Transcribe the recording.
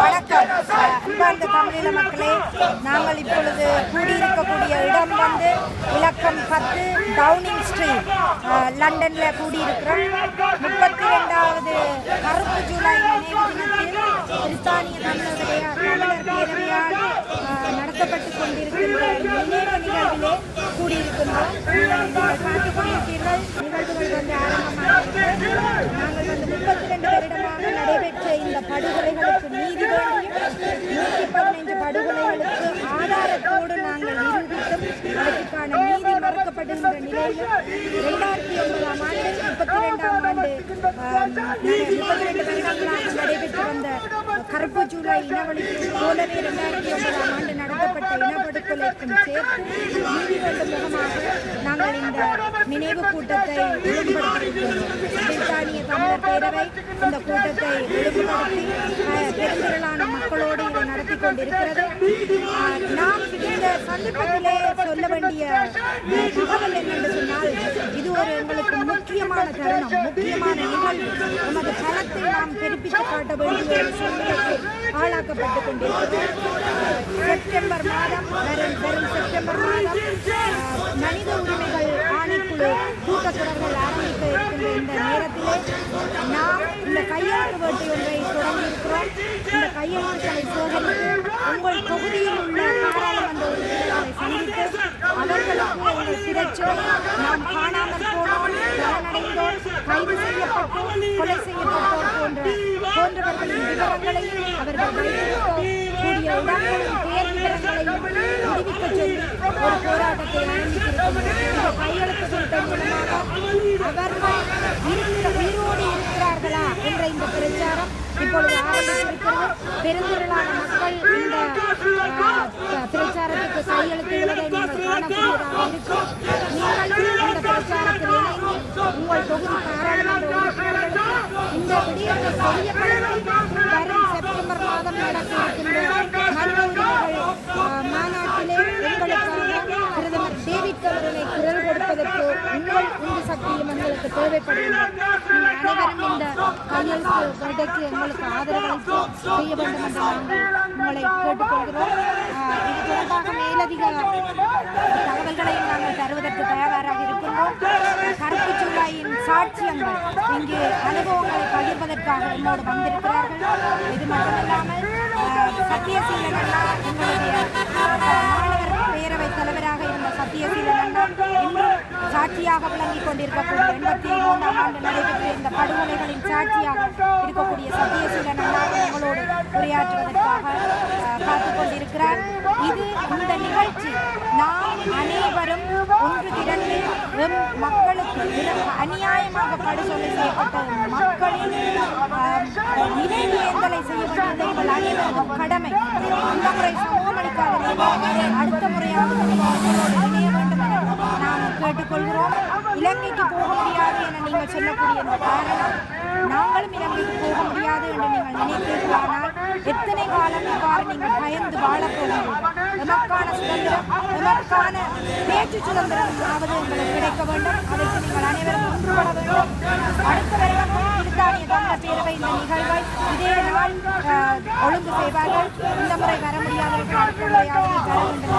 வணக்கம். அன்பார்ந்த தமிழீழ மக்களே நாங்கள் இப்பொழுது கூடியிருக்கக்கூடிய இடம் வந்து இலக்கம் பத்து டவுனிங் ஸ்ட்ரீட் லண்டனில் லண்டன்ல கூடியிருக்கிறோம். முப்பத்தி ரெண்டாவது கருப்பு ஜூலை நினைவு தினத்தில் பிரித்தானிய தமிழருடைய தமிழர் பேரவையால் நடத்தப்பட்டு கொண்டிருக்கின்ற நினைவு நிகழ்விலே கூடியிருக்கின்றோம். நீங்கள் பார்த்துக் கொண்டிருப்பீர்கள். நிகழ்வுகள் வந்து ஆரம்பமாக நாங்கள் வந்து முப்பத்தி ரெண்டு வருடமாக நடைபெற்ற இந்த படுகொலைகளுக்கு நீதி மறுக்கப்படுகின்ற நிலையில் இரண்டாயிரத்தி ஒன்பதாம் ஆண்டு முப்பத்தி ரெண்டாம் ஆண்டு முப்பத்தி ரெண்டு வருடங்களாக நடைபெற்று வந்த கருப்பு ஜூலை இனவழிப்பு போலவே இரண்டாயிரத்தி ஒன்பதாம் ஆண்டு நடத்தப்பட்ட இனப்படுகொலைக்கும் சேர்த்து நீதி வேண்டும் முகமாக நாங்கள் இந்த நினைவு கூட்டத்தை ஒழுங்குபடுத்தியிருக்கிறோம். பிரித்தானிய தமிழர் பேரவை இந்த கூட்டத்தை ஒழுங்குபடுத்தி அஹ், பெருந்திரளான மக்களோடு இதை நடத்தி கொண்டிருக்கிறது. நாம் இந்த சந்தர்ப்பத்திலே சொல்ல வேண்டிய தகவல் என்னென்று சொன்னால் இது ஒரு எங்களுக்கு முக்கியமான தருணம் முக்கியமான நிகழ்வு. நமது களத்தை நாம் பெருப்பித்து காட்ட வேண்டிய ஒரு சூழ்நிலைக்கு ஆளாக்கப்பட்டு கொண்டிருக்கிறது. செப்டம்பர் மாதம் வரும் வரும் செப்டம்பர் மாதம் மனித உரிமைகள் ஆணைக்குழு கூட்டத்தொடர்கள் ஆரம்பிக்க இருக்கின்ற இந்த நேரத்திலே நாம் இந்த கையெழுத்து வேட்டை ஒன்றை தொடங்கியிருக்கிறோம். இந்த கையெழுத்துக்களை உங்கள் தொகுதியில் உள்ள பாராளுமன்ற உறுப்பினர்களை சந்தித்து அவர்களுக்கு எங்கள் நாம் காணாமல் போனோம் மரணடைந்தோர் கைது கொலை செய்யப்பட்டோர் போன்ற போன்றவர்களின் அவர்கள் வைத்திருக்கக்கூடிய இடங்களின் பெயர் விவரங்களையும் விடுவிக்க சொல்லி ஒரு போராட்டத்தை ஆரம்பித்திருக்கின்றோம் இந்த கையெழுத்து கூட்டம் மூலமாக அவர்கள் இருக்கிற உயிரோடு இருக்கிறார்களா என்ற இந்த பிரச்சாரம் இப்பொழுது ஆரம்பித்திருக்கிறது பெருந்திரளான மக்கள் இந்த ஆஹ், ப- பிரச்சாரத்துக்கு கையெழுத்துகிறதை நீங்கள் காணக்கூடியதாக இருக்கும். நீங்கள் இந்த பிரச்சாரத்தில் இணைந்து உங்கள் தொகுதி பாராளுமன்ற உறுப்பினர்களுக்கு இந்த விடயத்தை தெரியப்படுத்தி வரும் செப்டம்பர் மாதம் நடக்க இருக்கின்ற எங்களுக்கு தேவைப்படுகிறது நீங்கள் அனைவரும் இந்த கையெழுத்து வேட்டைக்கு எங்களுக்கு ஆதரவளித்து செய்ய வேண்டும் என்று நாங்கள் உங்களை கேட்டுக்கொள்கிறோம். இது தொடர்பாக மேலதிக தகவல்களையும் நாங்கள் தருவதற்கு தயாராக இருக்கின்றோம். கருப்பு சூழாயின் சாட்சியங்கள் இங்கு அனுபவங்களை பகிர்வதற்காக என்னோடு வந்திருக்கிறார்கள். இது மட்டுமில்லாமல் சத்தியசீலன் அண்ணா எங்களுடைய மாணவர் பேரவை தலைவராக இருந்த சத்தியசீலன் அண்ணா இன்றும் சாட்சியாக விளங்கிக் கொண்டிருக்கக்கூடிய எண்பத்தி மூன்றாம் ஆண்டு நடைபெற்ற இந்த படுகொலைகளின் சாட்சியாக இருக்கக்கூடிய சத்தியசீலன் அண்ணா எங்களோடு உரையாற்றுவதற்காக காத்துக் கொண்டிருக்கிறார். இது இந்த நிகழ்ச்சி. நாம் அனைவரும் ஒன்று திரண்டு எம் மக்களுக்கு அநியாயமாக படுகொலை செய்யப்பட்ட மக்களின் ஆஹ், நினைவேந்தலை செய்ய வேண்டியது எங்கள் அனைவருக்கும் கடமை. இந்த முறை சமூகமளிக்காத அடுத்த முறையாக மக்களோடு இணைய வேண்டும் என நாம் கேட்டுக்கொள்கிறோம் இலங்கைக்கு போக முடியாது என நீங்கள் சொல்லக்கூடிய இந்த காரணம் நாங்களும் இலங்கைக்கு போக முடியாது என்று நீங்கள் நினைத்தீர்களானால் எத்தனை காலம் இவ்வாறு நீங்கள் பயந்து வாழப்போகிறீர்கள் எமக்கான சுதந்திரம் எமக்கான பேச்சு சுதந்திரம் சுதந்திரமாவது உங்களுக்கு கிடைக்க வேண்டும்? அதற்கு நீங்கள் அனைவரும் ஒன்றுபட வேண்டும். அடுத்த வருடம் பிரித்தானிய தமிழர் பேரவை இந்த நிகழ்வை இதே நாள் ஒழுங்கு செய்வார்கள். இந்த முறை வர முடியாதவர்கள் அடுத்த முறையாவது தர வேண்டும்.